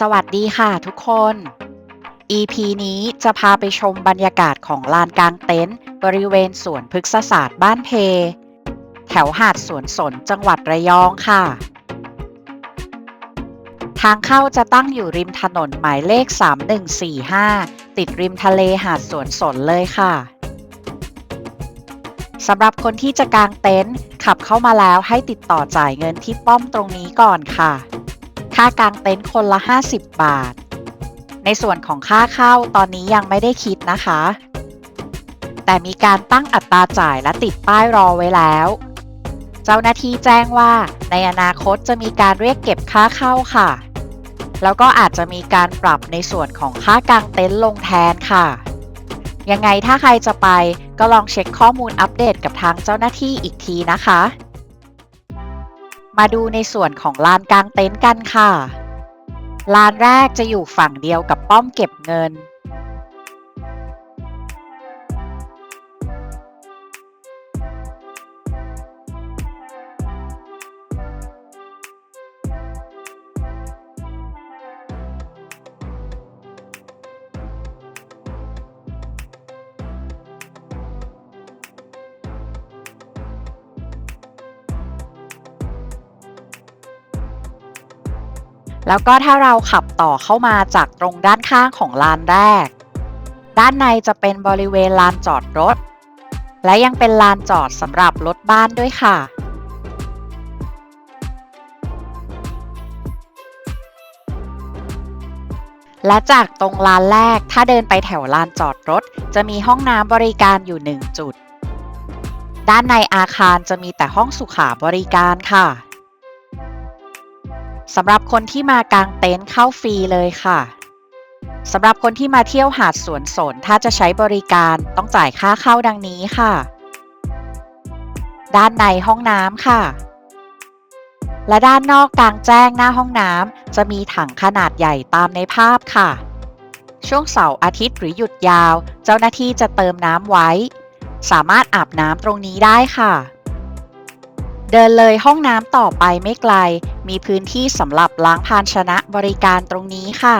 สวัสดีค่ะทุกคน EP นี้จะพาไปชมบรรยากาศของลานกลางเต็นท์บริเวณสวนพฤกษศาสตร์บ้านเพ แถวหาดสวนสนจังหวัดระยองค่ะ ทางเข้าจะตั้งอยู่ริมถนนหมายเลข 3145 ติดริมทะเลหาดสวนสนเลยค่ะสำหรับคนที่จะกางเต็นท์ขับเข้ามาแล้วให้ติดต่อจ่ายเงินที่ป้อมตรงนี้ก่อนค่ะ ค่ากางเต็นท์คนละ 50 บาท ในส่วนของค่าเข้าตอนนี้ยังไม่ได้คิดนะคะ แต่มีการตั้งอัตราจ่ายและติดป้ายรอไว้แล้ว เจ้าหน้าที่แจ้งว่าในอนาคตจะมีการเรียกเก็บค่าเข้าค่ะ แล้วก็อาจจะมีการปรับในส่วนของค่ากางเต็นท์ลงแทนค่ะ ยังไงถ้าใครจะไปก็ลองเช็คข้อมูลอัปเดตกับทางเจ้าหน้าที่อีกทีนะคะ มาดูในส่วนของลานกลางเต็นท์กันค่ะ ลานแรกจะอยู่ฝั่งเดียวกับป้อมเก็บเงิน แล้วก็ถ้าเราขับต่อเข้ามาจากตรงด้านข้างของลานแรก ด้านในจะเป็นบริเวณลานจอดรถ และยังเป็นลานจอดสำหรับรถบ้านด้วยค่ะ และจากตรงลานแรกถ้าเดินไปแถวลานจอดรถ จะมีห้องน้ำบริการอยู่1จุด ด้านในอาคารจะมีแต่ห้องสุขาบริการค่ะ สำหรับคนที่มากางเต็นท์เข้าฟรีเลยค่ะสำหรับคนที่มาเที่ยวหาดสวนสนถ้าจะใช้บริการต้องจ่ายค่าเข้าดังนี้ค่ะ ด้านในห้องน้ำค่ะ และด้านนอกกลางแจ้งหน้าห้องน้ำจะมีถังขนาดใหญ่ตามในภาพค่ะ ช่วงเสาร์อาทิตย์หรือหยุดยาว เจ้าหน้าที่จะเติมน้ำไว้ สามารถอาบน้ำตรงนี้ได้ค่ะ เดินเลยห้องน้ำต่อไปไม่ไกล มีพื้นที่สำหรับล้างภาชนะบริการตรงนี้ค่ะ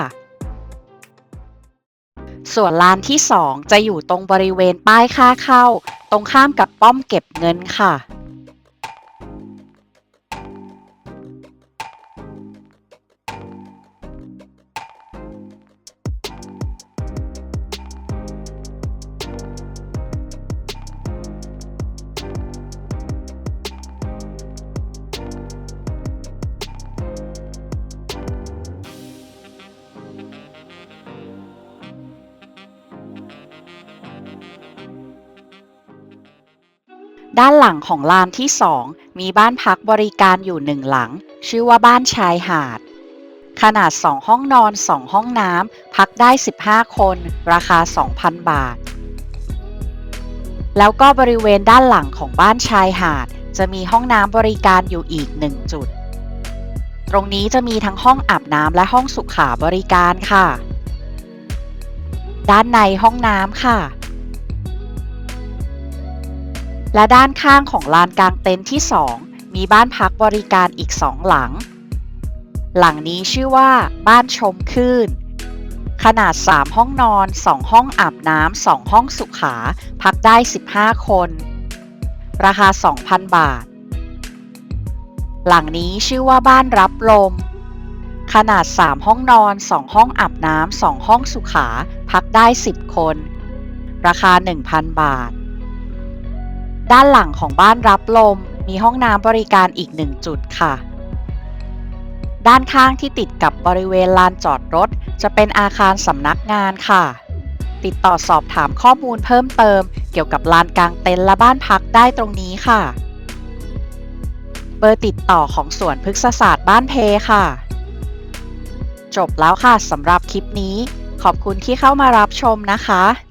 ส่วนลานที่ 2 จะอยู่ตรงบริเวณป้ายค่าเข้า ตรงข้ามกับป้อมเก็บเงินค่ะ ด้านหลังของลานที่ 2 มีบ้านพักบริการอยู่หนึ่งหลัง ชื่อว่าบ้านชายหาด ขนาด 2 ห้องนอน 2 ห้องน้ำพักได้ 15 คน ราคา 2,000 บาท แล้วก็บริเวณด้านหลังของบ้านชายหาด จะมีห้องน้ำบริการอยู่อีก 1 จุด ตรงนี้จะมีทั้งห้องอาบน้ำและห้องสุขาบริการค่ะ ด้านในห้องน้ำค่ะ และด้านข้างของลานกลางเต็นท์ที่ 2 มีบ้านพักบริการอีก2หลัง หลังนี้ชื่อว่าบ้านชมคลื่น ขนาด 3 ห้องนอน 2 ห้องอาบน้ำ 2 ห้องสุขา พักได้ 15 คน ราคา 2,000 บาท หลังนี้ชื่อว่าบ้านรับลม ขนาด 3 ห้องนอน 2 ห้องอาบน้ำ 2 ห้องสุขา พักได้ 10 คน ราคา 1,000 บาท ด้านหลังของบ้านรับลมมีห้องน้ำบริการอีกหนึ่งจุดค่ะ ด้านข้างที่ติดกับบริเวณลานจอดรถ จะเป็นอาคารสำนักงานค่ะ ติดต่อสอบถามข้อมูลเพิ่มเติม เกี่ยวกับลานกลางเต็นท์และบ้านพักได้ตรงนี้ค่ะ เบอร์ติดต่อของสวนพฤกษศาสตร์บ้านเพค่ะ จบแล้วค่ะสำหรับคลิปนี้ ขอบคุณที่เข้ามารับชมนะคะ